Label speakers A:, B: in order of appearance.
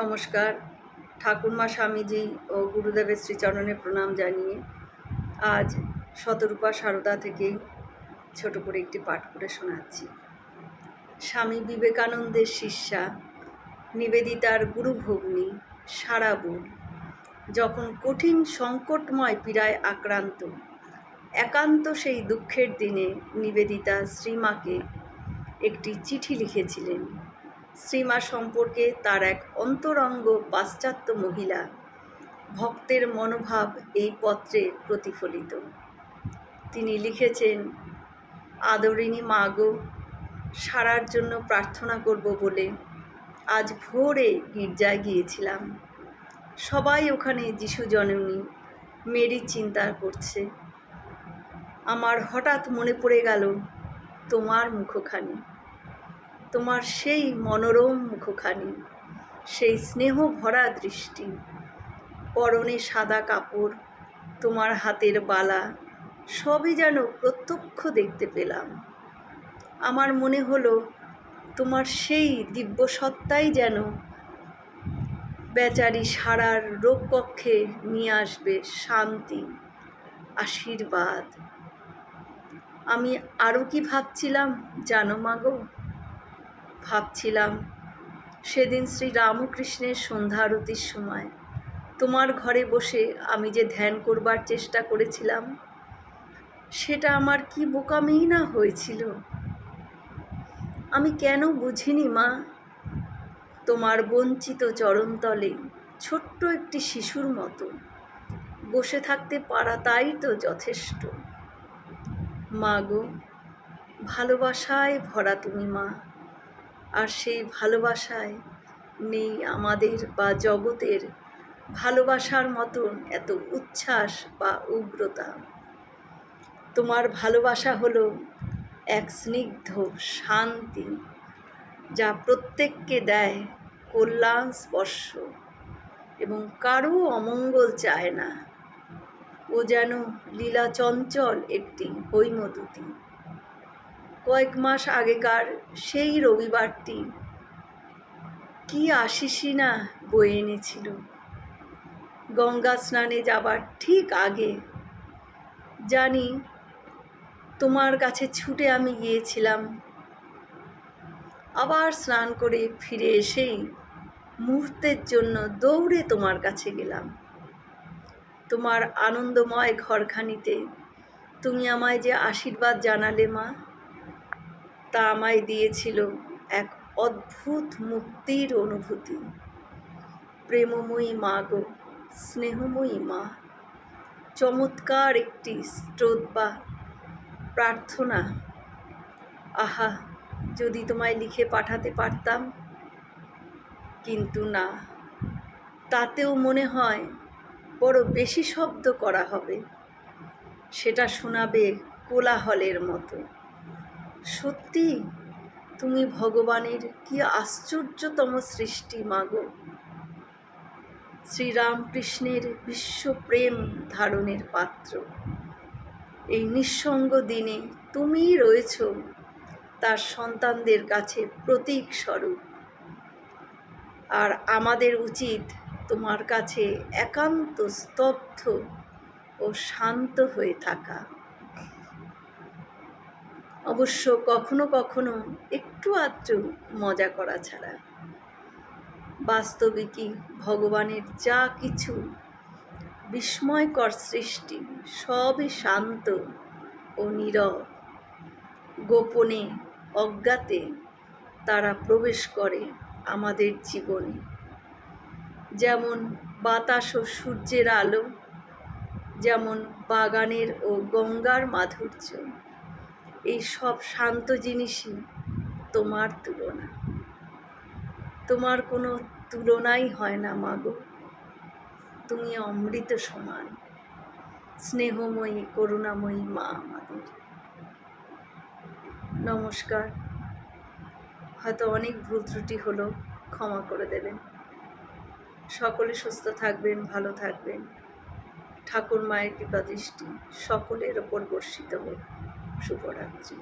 A: নমস্কার। ঠাকুরমা স্বামীজি ও গুরুদেবের শ্রীচরণে প্রণাম জানিয়ে আজ শতরূপা সারদা থেকেই ছোট করে একটি পাঠ করে শোনাচ্ছি। স্বামী বিবেকানন্দের শিষ্যা নিবেদিতার গুরুভগ্নী সারাবুল যখন কঠিন সংকটময় পীড়ায় আক্রান্ত, একান্ত সেই দুঃখের দিনে নিবেদিতা শ্রীমাকে একটি চিঠি লিখেছিলেন। শ্রীমা সম্পর্কে তার এক অন্তরঙ্গ পাশ্চাত্য মহিলা ভক্তের মনোভাব এই পত্রে প্রতিফলিত। তিনি লিখেছেন, আদরিণী মাগো সারার জন্য প্রার্থনা করব বলে আজ ভোরে গির্জায় গিয়েছিলাম। সবাই ওখানে যিশু জননী, মেরি চিন্তা করছে। আমার হঠাৎ মনে পড়ে গেল তোমার মুখখানি। তোমার সেই মনোরম মুখখানি, সেই স্নেহ ভরা দৃষ্টি, পরনে সাদা কাপড়, তোমার হাতের বালা, সবই যেন প্রত্যক্ষ দেখতে পেলাম। আমার মনে হলো তোমার সেই দিব্য সত্তাই যেন বেচারি সারার রোগকক্ষে নিয়ে আসবে শান্তি, আশীর্বাদ। আমি আরও কি ভাবছিলাম জানো মাগো ভাবছিলাম, সেদিন শ্রী রামকৃষ্ণের সন্ধ্যা আরতির সময়। তোমার ঘরে বসে আমি যে ধ্যান করবার চেষ্টা করেছিলাম, সেটা আমার কি বোকামেই না হয়েছিল? আমি কেন বুঝিনি মা? তোমার বঞ্চিত চরণতলে ছোট্ট একটি শিশুর মতো। বসে থাকতে পারা তাই তো যথেষ্ট। মা গো, ভালোবাসায় ভরা তুমি মা। আর সেই ভালোবাসায় নেই আমাদের বা জগতের ভালোবাসার মতন এত উচ্ছ্বাস বা উগ্রতা। তোমার ভালোবাসা হলো এক স্নিগ্ধ শান্তি যা প্রত্যেককে দেয় কল্যাণ স্পর্শ এবং কারও অমঙ্গল চায় না। ও যেন লীলা চঞ্চল একটি হৈমদূতী। কয়েক মাস আগেকার সেই রবিবারটি কি আশিসি না বয়ে এনেছিল। গঙ্গা স্নানে যাবার ঠিক আগে জানি তোমার কাছে ছুটে আমি গিয়েছিলাম। আবার স্নান করে ফিরে এসেই মুহূর্তের জন্য দৌড়ে তোমার কাছে গেলাম। তোমার আনন্দময় ঘরখানিতে তুমি আমায় যে আশীর্বাদ জানালে মা তা আমায় দিয়েছিল এক অদ্ভুত মুক্তির অনুভূতি। প্রেমময়ী মা গো, স্নেহময়ী মা, চমৎকার একটি স্রোত বা প্রার্থনা। আহা, যদি তোমায় লিখে পাঠাতে পারতাম। কিন্তু না, তাতেও মনে হয় বড় বেশি শব্দ করা হবে। সেটা শোনাবে কোলাহলের মতো। সত্যি? তুমি ভগবানের কি আশ্চর্যতম সৃষ্টি, মাগো? শ্রীরামকৃষ্ণের বিশ্বপ্রেম ধারণের পাত্র। এই নিঃসঙ্গ দিনে তুমিই রয়েছ তার সন্তানদের কাছে প্রতীক স্বরূপ। আর আমাদের উচিত তোমার কাছে একান্ত স্তব্ধ ও শান্ত হয়ে থাকা। অবশ্য কখনো কখনো একটু আধটু মজা করা ছাড়া। বাস্তবিকই ভগবানের যা কিছু বিস্ময়কর সৃষ্টি, সবই শান্ত ও নীরব। গোপনে, অজ্ঞাতে তারা প্রবেশ করে আমাদের জীবনে। যেমন বাতাস ও সূর্যের আলো, যেমন বাগানের ও গঙ্গার মাধুর্য। এই সব শান্ত জিনিসই তোমার তুলনা। তোমার কোনো তুলনাই হয় না মাগো তুমি অমৃত সমান, স্নেহময়ী, করুণাময়ী মা আমাদের। নমস্কার। হয়তো অনেক ভুল ত্রুটি হলো, ক্ষমা করে দেবেন। সকলে সুস্থ থাকবেন, ভালো থাকবেন। ঠাকুর মায়ের কৃপা দৃষ্টি সকলের ওপর বর্ষিত হোক। শুভরাত্রি